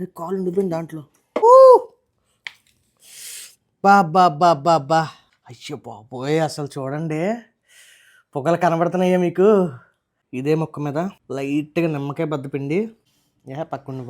కాలు ఉండిపోయింది దాంట్లో! బా బా బా బా బా. అయ్యో బాబోయ్ అసలు చూడండి. పొగలు కనబడుతున్నాయా మీకు? ఇదే మొక్క మీద. లైట్గా నిమ్మకాయ బద్ద పిండి ఏ పక్కన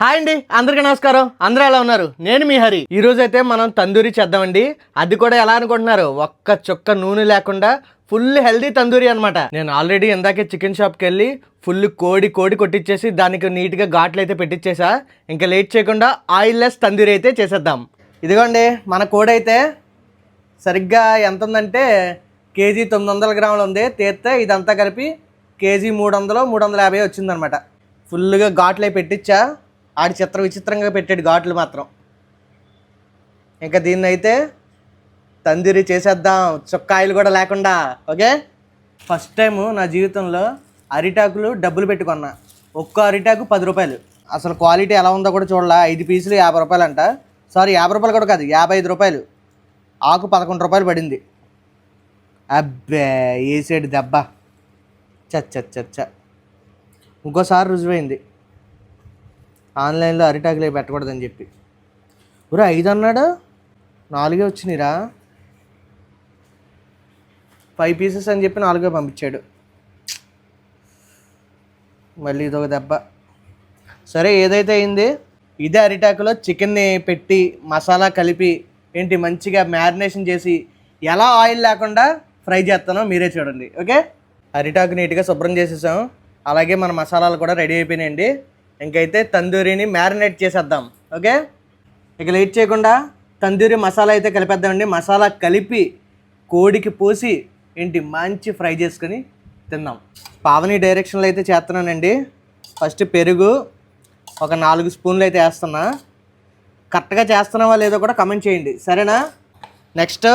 హాయ్ అండి అందరికీ నమస్కారం. అందరూ ఎలా ఉన్నారు? నేను మీ హరి. ఈరోజు అయితే మనం తందూరి చేద్దామండి. అది కూడా ఎలా అనుకుంటున్నారు? ఒక్క చుక్క నూనె లేకుండా ఫుల్ హెల్దీ తందూరి అనమాట నేను ఆల్రెడీ ఇందాకే చికెన్ షాప్కి వెళ్ళి ఫుల్ కోడి కోడి కొట్టించేసి దానికి నీట్గా ఘాట్లు అయితే పెట్టించేసా ఇంకా లేట్ చేయకుండా ఆయిల్ లెస్ తందూరి అయితే చేసేద్దాం. ఇదిగోండి మన కోడి అయితే సరిగ్గా ఎంత ఉందంటే కేజీ తొమ్మిది వందల గ్రాములు ఉంది. తీస్తే ఇదంతా కలిపి కేజీ మూడు వందలు మూడు వందల యాభై వచ్చిందనమాట ఫుల్గా ఘాట్లు అయి పెట్టించా ఆడి చిత్ర విచిత్రంగా పెట్టాడు ఘాట్లు మాత్రం. ఇంకా దీన్ని అయితే తందిరి చేసేద్దాం చుక్కాయలు కూడా లేకుండా. ఓకే? ఫస్ట్ టైం నా జీవితంలో అరిటాకులు డబ్బులు పెట్టుకున్నా. ఒక్క అరిటాకు పది రూపాయలు. అసలు క్వాలిటీ ఎలా ఉందో కూడా చూడాల. ఐదు పీసులు యాభై రూపాయలు అంట సారీ యాభై రూపాయలు కూడా కాదు యాభై ఐదు రూపాయలు. ఆకు పదకొండు రూపాయలు పడింది. అబ్బే ఏసేడు దెబ్బ. చచ్చ చచ్చ. ఇంకోసారి రుజువైంది. ఆన్లైన్లో అరిటాకులు పెట్టకూడదని చెప్పి. ఊరే ఐదు అన్నాడు నాలుగే వచ్చినాయిరా. ఫైవ్ పీసెస్ అని చెప్పి నాలుగే పంపించాడు. మళ్ళీ ఇదొక దెబ్బ. సరే ఏదైతే అయింది? ఇదే అరిటాకులో చికెన్ని పెట్టి మసాలా కలిపి ఏంటి మంచిగా మ్యారినేషన్ చేసి ఎలా ఆయిల్ లేకుండా ఫ్రై చేస్తానో మీరే చూడండి ఓకే? అరిటాకు నీట్గా శుభ్రం చేసేసాం. అలాగే మన మసాలాలు కూడా రెడీ అయిపోయినాయండి. ఇంకైతే తందూరిని మ్యారినేట్ చేసేద్దాం ఓకే? ఇక లేట్ చేయకుండా తందూరి మసాలా అయితే కలిపేద్దామండి. మసాలా కలిపి కోడికి పోసి ఏంటి మంచి ఫ్రై చేసుకొని తిందాం. పావని డైరెక్షన్లో అయితే చేస్తున్నానండి. ఫస్ట్ పెరుగు ఒక నాలుగు స్పూన్లు అయితే వేస్తున్నా. కరెక్ట్గా చేస్తున్నావా లేదో కూడా కమెంట్ చేయండి. సరేనా? నెక్స్ట్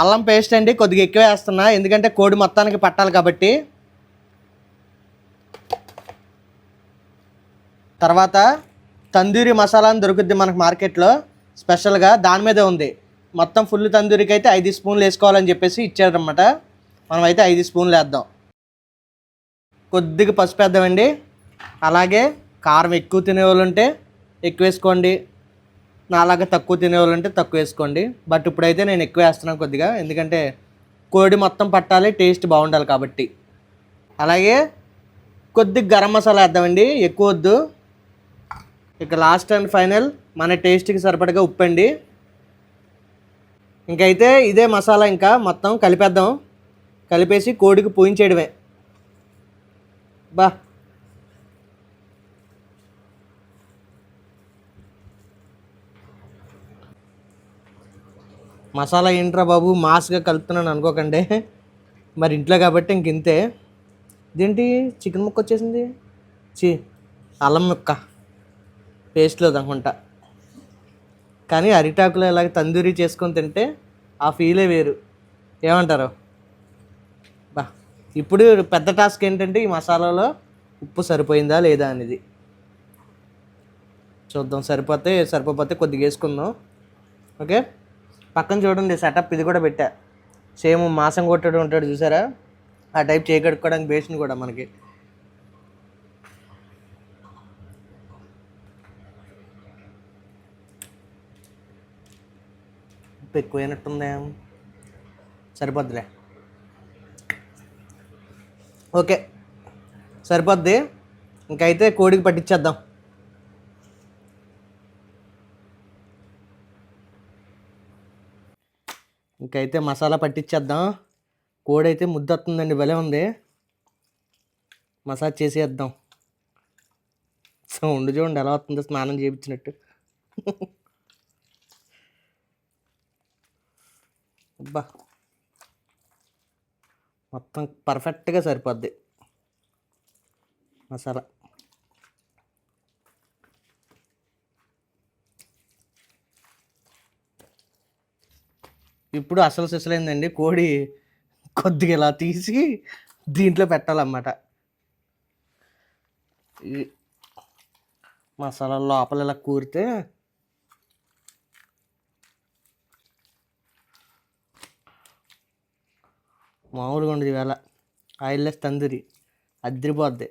అల్లం పేస్ట్ అండి కొద్దిగా ఎక్కువ వేస్తున్నా. ఎందుకంటే కోడి మొత్తానికి పట్టాలి కాబట్టి. తర్వాత తందూరి మసాలా అని దొరుకుద్ది మనకు మార్కెట్లో. స్పెషల్గా దాని మీద ఉంది. మొత్తం ఫుల్ తందూరికి అయితే ఐదు స్పూన్లు వేసుకోవాలని చెప్పేసి ఇచ్చారనమాట మనం అయితే ఐదు స్పూన్లు వేద్దాం. కొద్దిగా పసుపు వేద్దామండి. అలాగే కారం ఎక్కువ తినేవాళ్ళు ఉంటే ఎక్కువ వేసుకోండి. నాలాగా తక్కువ తినేవాళ్ళు ఉంటే తక్కువ వేసుకోండి. బట్ ఇప్పుడైతే నేను ఎక్కువ వేస్తున్నాను కొద్దిగా. ఎందుకంటే కోడి మొత్తం పట్టాలి టేస్ట్ బాగుండాలి కాబట్టి. అలాగే కొద్దిగా గరం మసాలా వేద్దామండి. ఎక్కువ వద్దు. ఇక లాస్ట్ అండ్ ఫైనల్ మన టేస్ట్కి సరిపడగా ఉప్పండి. ఇంకైతే ఇదే మసాలా ఇంకా మొత్తం కలిపేద్దాం. కలిపేసి కోడికి పూయించేయడమే. బా. మసాలా ఏంట్రా బాబు? మాస్గా కలుపుతున్నాను అనుకోకండి. మరి ఇంట్లో కాబట్టి ఇంక ఇంతే. ఇదేంటి? చికెన్ ముక్క వచ్చేసింది? చి అల్లం ముక్క. పేస్ట్లో అనుకుంటా. కానీ అరిటాకులో ఇలాగ తందూరి చేసుకొని తింటే ఆ ఫీలే వేరు. ఏమంటారు? బా ఇప్పుడు పెద్ద టాస్క్ ఏంటంటే ఈ మసాలాలో ఉప్పు సరిపోయిందా లేదా అనేది. చూద్దాం సరిపోతే సరిపోతే కొద్దిగా వేసుకుందాం. ఓకే? పక్కన చూడండి సెటప్ ఇది కూడా పెట్టా. సేమ్ మాసం కొట్టాడు ఉంటాడు చూసారా? ఆ టైప్ చేయగడుక్కోవడానికి బేసిన్ కూడా మనకి. ఉప్పు ఎక్కువైనట్టుందే సరిపోద్దిలే. ఓకే. సరిపోద్ది. ఇంకైతే కోడికి పట్టించేద్దాం ఇంకైతే మసాలా పట్టించేద్దాం కోడి అయితే ముద్ద వస్తుందండి భలే ఉంది. మసాజ్ చేసేద్దాం. సౌండ్ చూడండి ఎలా వస్తుందో స్నానం చేయించినట్టు. అబ్బా. మొత్తం పర్ఫెక్ట్గా సరిపోద్ది. మసాలా. ఇప్పుడు అసలు సిసలైందండి. కోడి కొద్దిగా ఇలా తీసి దీంట్లో పెట్టాలన్నమాట. ఈ మసాలా లోపల ఇలా కూరితే మామూలుగా ఉండదు వేళ ఆయిల్లెస్ తందూరి. అదిరిపోద్ది.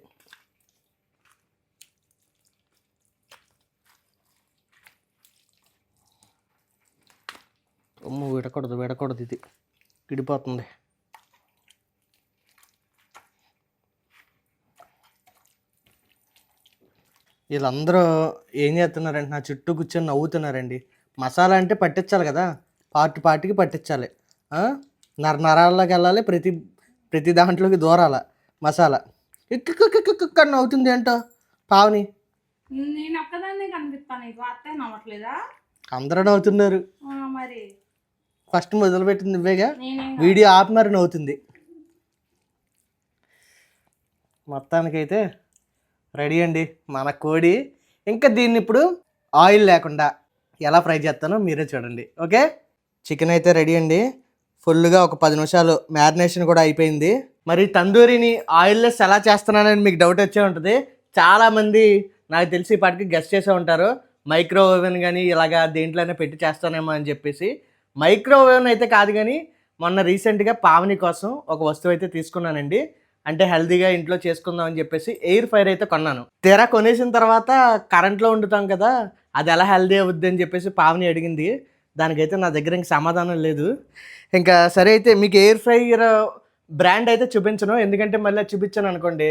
అమ్మ విడకూడదు విడకూడదు ఇది. విడిపోతుంది. వీళ్ళందరూ ఏం చేస్తున్నారంటే నా చుట్టూ కూర్చొని నవ్వుతున్నారండి. మసాలా అంటే పట్టించాలి కదా. పార్టీ పార్టీకి పట్టించాలి. నర నరాల్లోకి వెళ్ళాలి ప్రతి ప్రతి దాంట్లోకి దూరాల మసాలా. ఇక్కడ నవ్వుతుంది ఏంటో పావని? నేను ఒక్కదాన్నే కనిపిస్తాను నీకు అత్తయ్య నవ్వట్లేదా? అందరూ నవ్వుతున్నారు. మరి. ఫస్ట్ మొదలుపెట్టింది నువ్వేగా? నేనే వీడియో ఆపి మరి నవ్వుతుంది. మొత్తానికైతే రెడీ అండి మన కోడి. ఇంకా దీన్ని ఇప్పుడు ఆయిల్ లేకుండా ఎలా ఫ్రై చేస్తానో మీరే చూడండి. ఓకే? చికెన్ అయితే రెడీ అండి. ఫుల్గా ఒక పది నిమిషాలు మ్యారినేషన్ కూడా అయిపోయింది. మరి తందూరిని ఆయిల్లెస్ ఎలా చేస్తున్నానని మీకు డౌట్ వచ్చే ఉంటుంది. చాలామంది నాకు తెలిసి ఇప్పటికి గెస్ట్ చేసే ఉంటారు. మైక్రో ఓవెన్ కానీ ఇలాగా దేంట్లోనే పెట్టి చేస్తానేమో అని చెప్పేసి. మైక్రో ఓవెన్ అయితే కాదు కానీ మొన్న రీసెంట్గా పావని కోసం ఒక వస్తువు అయితే తీసుకున్నానండి. అంటే హెల్దీగా ఇంట్లో చేసుకుందాం అని చెప్పేసి ఎయిర్ ఫైర్ అయితే కొన్నాను. తెర కొనేసిన తర్వాత కరెంట్లో వండుతాం కదా అది ఎలా హెల్దీ అవుద్ది అని చెప్పేసి పావని అడిగింది. దానికైతే నా దగ్గర ఇంక సమాధానం లేదు. ఇంకా సరే అయితే మీకు ఎయిర్ ఫ్రైయర్ బ్రాండ్ అయితే చూపించను. ఎందుకంటే మళ్ళీ అది చూపించాను అనుకోండి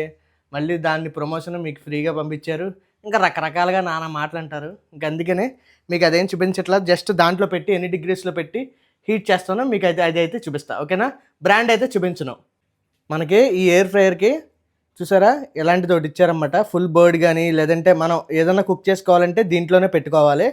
మళ్ళీ దాన్ని ప్రమోషన్ మీకు ఫ్రీగా పంపించారు. ఇంకా రకరకాలుగా నానా మాటలు అంటారు. ఇంకా అందుకనే మీకు అదేం చూపించట్లా. జస్ట్ దాంట్లో పెట్టి ఎన్ని డిగ్రీస్లో పెట్టి హీట్ చేస్తాను మీకు అయితే అది అయితే చూపిస్తా. ఓకేనా? బ్రాండ్ అయితే చూపించను. మనకి ఈ ఎయిర్ ఫ్రైయర్కి చూసారా? ఇలాంటిది ఒకటి ఇచ్చారనమాట ఫుల్ బర్డ్ కానీ లేదంటే మనం ఏదైనా కుక్ చేసుకోవాలంటే దీంట్లోనే పెట్టుకోవాలి.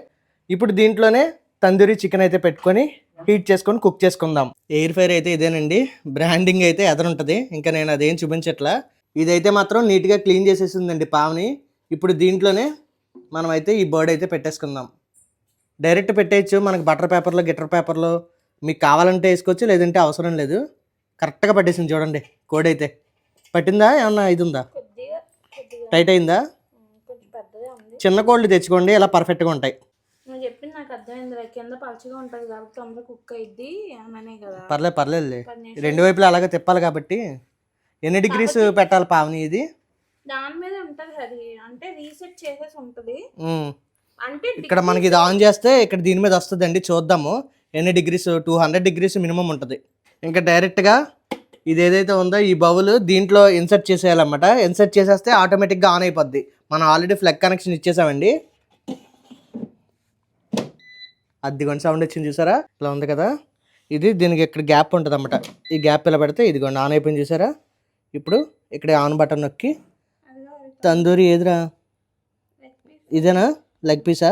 ఇప్పుడు దీంట్లోనే తందూరి చికెన్ అయితే పెట్టుకొని హీట్ చేసుకొని కుక్ చేసుకుందాం. ఎయిర్ ఫ్రైర్ అయితే ఇదేనండి. బ్రాండింగ్ అయితే ఎదరుంటుంది ఇంకా నేను అదేం చూపించట్లా. ఇదైతే మాత్రం నీట్గా క్లీన్ చేసేసిందండి పావుని. ఇప్పుడు దీంట్లోనే మనం అయితే ఈ బర్డ్ అయితే పెట్టేసుకుందాం. డైరెక్ట్ పెట్టేయచ్చు. మనకి బటర్ పేపర్లో గిటర్ పేపర్లో మీకు కావాలంటే వేసుకోవచ్చు లేదంటే అవసరం లేదు. కరెక్ట్గా పట్టేసింది చూడండి కోడి అయితే పట్టిందా? ఏమన్నా ఇది ఉందా కొద్దిగా కొద్దిగా. టైట్ అయిందా? చిన్న కోళ్ళు తెచ్చుకోండి ఇలా పర్ఫెక్ట్గా ఉంటాయి. నువ్వు చెప్పింది నాకు అర్థమైంది. కింద పలచగా ఉంటుంది కాబట్టి తొందరగా కుక్ అయింది అననే కదా. పర్లేదు నిమిషాలు. రెండు వైపులా అలాగే తిప్పాలి కాబట్టి ఎన్ని డిగ్రీస్ పెట్టాలి పావని ఇది? దాని మీద ఉంటది అది. అంటే రీసెట్ చేసేసి ఉంటది. అంటే ఇక్కడ మనకి ఇది ఆన్ చేస్తే ఇక్కడ దీని మీద వస్తుందండి చూద్దాము. ఎన్ని degrees? Two hundred degrees minimum ఉంటుంది. ఇంకా డైరెక్ట్గా ఇది ఏదైతే ఉందో ఈ బౌల్ దీంట్లో ఇన్సర్ట్ చేసేయాలన్నమాట. ఇన్సర్ట్ చేసేస్తే ఆటోమేటిక్గా ఆన్ అయిపోద్ది. మనం ఆల్రెడీ ఫ్లగ్ కనెక్షన్ ఇచ్చేసామండి. అద్దిగోండి సౌండ్ వచ్చింది చూసారా? ఇలా ఉంది కదా? ఇది దీనికి ఇక్కడ గ్యాప్ ఉంటుంది అన్నమాట ఈ గ్యాప్ ఇలా పెడితే ఇదిగోండి ఆన్ అయిపోయింది చూసారా? ఇప్పుడు ఇక్కడ ఆన్ బటన్ నొక్కి తందూరి ఏదిరా. ఇదేనా? లెగ్ పీసా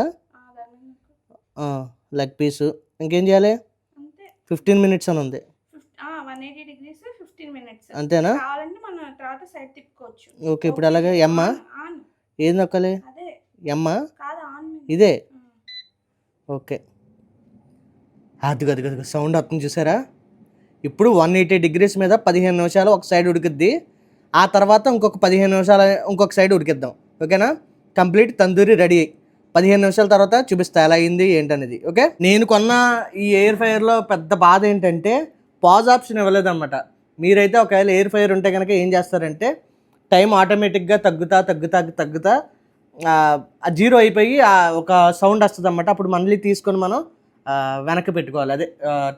లెగ్ పీసు ఇంకేం చేయాలి? ఫిఫ్టీన్ మినిట్స్ అని ఉంది. అంతేనా? ఓకే ఇప్పుడు అలాగే ఎమ్మ ఏది నొక్కాలి? ఎమ్మ ఇదే. ఓకే. అదిగో అదిగో అదిగో సౌండ్ వస్తుంది చూసారా? ఇప్పుడు వన్ ఎయిటీ డిగ్రీస్ మీద పదిహేను నిమిషాలు ఒక సైడ్ ఉడికిద్ది. ఆ తర్వాత ఇంకొక పదిహేను నిమిషాలు ఇంకొక సైడ్ ఉడికిద్దాం. ఓకేనా? కంప్లీట్ తందూరి రెడీ పదిహేను నిమిషాల తర్వాత చూపిస్తా ఎలా అయింది ఏంటనేది. ఓకే? నేను కొన్న ఈ ఎయిర్ ఫైర్లో పెద్ద బాధ ఏంటంటే పాజ్ ఆప్షన్ ఇవ్వలేదన్నమాట. మీరైతే ఒకవేళ ఎయిర్ ఫైర్ ఉంటే కనుక ఏం చేస్తారంటే టైం ఆటోమేటిక్గా తగ్గుతా తగ్గుతా తగ్గుతా జీరో అయిపోయి ఒక సౌండ్ వస్తుంది అన్నమాట అప్పుడు మళ్ళీ తీసుకొని మనం వెనక్కి పెట్టుకోవాలి. అదే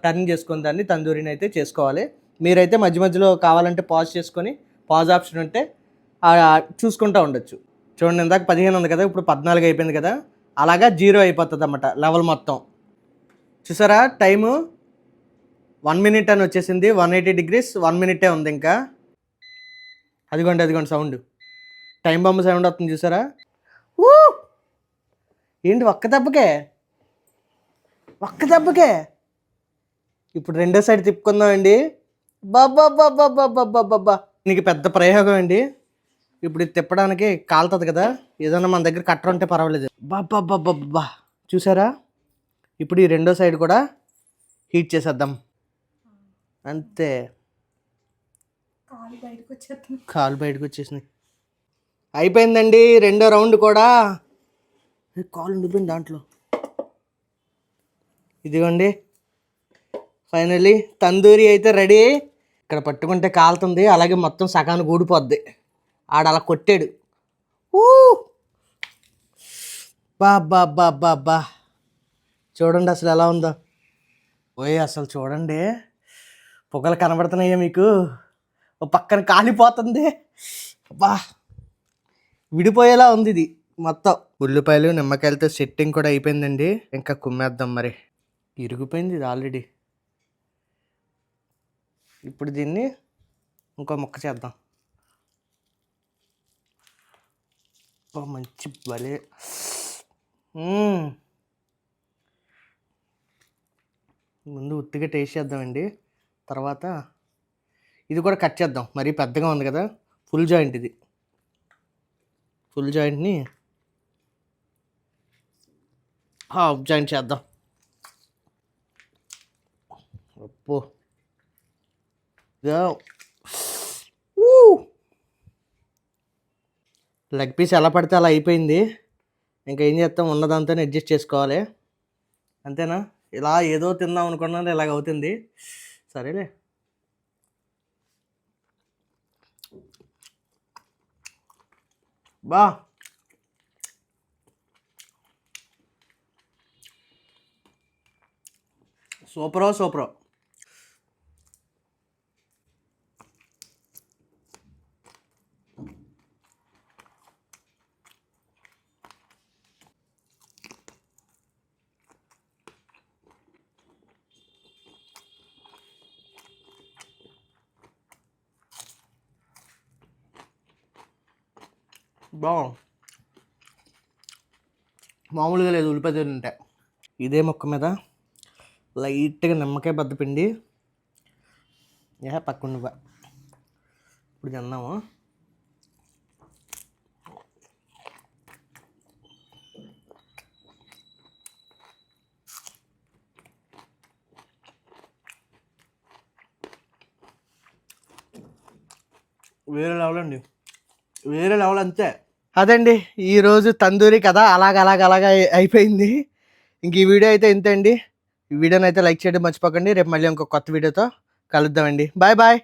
టర్న్ చేసుకుని దాన్ని తందూరిని అయితే చేసుకోవాలి. మీరైతే మధ్య మధ్యలో కావాలంటే పాజ్ చేసుకొని పాజ్ ఆప్షన్ ఉంటే చూసుకుంటూ ఉండొచ్చు. చూడండి ఇందాక పదిహేను ఉంది కదా ఇప్పుడు పద్నాలుగు అయిపోయింది కదా అలాగా జీరో అయిపోతుంది అన్నమాట లెవెల్ మొత్తం. చూసారా టైము వన్ మినిట్ అని వచ్చేసింది వన్ ఎయిటీ డిగ్రీస్ వన్ మినిటే ఉంది ఇంకా. అదిగోండి అదిగోండి సౌండ్ టైం బొమ్మ సౌండ్ వస్తుంది చూసారా? ఊ! ఏంటి ఒక్క దెబ్బకే? ఒక్క దెబ్బకే. ఇప్పుడు రెండో సైడ్ తిప్పుకుందామండి. బాబా బాబా బాబా బాబా నీకు పెద్ద ప్రయోగం అండి. ఇప్పుడు ఇది తిప్పడానికి కాలుతుంది కదా. ఏదైనా మన దగ్గర కట్టర్ ఉంటే పర్వాలేదు. బాబా బాబా బాబా చూసారా? ఇప్పుడు ఈ రెండో సైడ్ కూడా హీట్ చేసేద్దాం. అంతే. కాలు బయటకు వచ్చేస్తుంది కాలు బయటకు వచ్చేసినాయి అయిపోయిందండి. రెండో రౌండ్ కూడా. కాలు ఉండిపోయింది దాంట్లో. ఇదిగోండి. ఫైనల్లీ తందూరి అయితే రెడీ ఇక్కడ పట్టుకుంటే కాలుతుంది. అలాగే మొత్తం సగానికి ఊడిపోద్ది. ఆడ అలా కొట్టాడు. ఊ! బాబ్బా బాబ్బా బా చూడండి అసలు ఎలా ఉందో. ఓయ్ అసలు చూడండి. పొగలు కనబడుతున్నాయా మీకు? ఓ పక్కన కాలిపోతుంది. బా. విడిపోయేలా ఉంది ఇది మొత్తం. ఉల్లిపాయలు నిమ్మకాయలతో సెట్టింగ్ కూడా అయిపోయిందండి. ఇంకా కుమ్మేద్దాం మరి. ఇరిగిపోయింది ఇది ఆల్రెడీ. ఇప్పుడు దీన్ని ఇంకో ముక్క చేద్దాం. మంచి భలే. ముందు ఉత్తిగా టేస్ట్ చేద్దామండి. తర్వాత ఇది కూడా కట్ చేద్దాం. మరీ పెద్దగా ఉంది కదా. ఫుల్ జాయింట్ ఇది. ఫుల్ జాయింట్ని హాఫ్ జాయింట్ చేద్దాం. అప్పు లెగ్ పీస్ ఎలా పడితే అలా అయిపోయింది. ఇంకా ఏం చేస్తాం? ఉన్నదంతా అడ్జస్ట్ చేసుకోవాలి. అంతేనా? ఇలా ఏదో తిందాం అనుకున్నాను ఇలాగ అవుతుంది. సరేలే. బా. సూపరో సూపరో. బాగుంది మామూలుగా లేదు ఉల్లిపాయ తింటే ఇదే మొక్క మీద లైట్గా నిమ్మకాయ బద్ద పిండి. ఏ పక్కన ఇప్పుడు తిన్నాము వేరే లెవెల్ అండి. వేరే లెవెల్ అంతే. అదండి ఈరోజు తందూరి కదా అలాగ అలాగ అలాగ అయిపోయింది. ఇంక ఈ వీడియో అయితే ఇంతే అండి ఈ వీడియోని అయితే లైక్ చేయడం మర్చిపోకండి. రేపు మళ్ళీ ఇంకో కొత్త వీడియోతో కలుద్దామండి. Bye bye.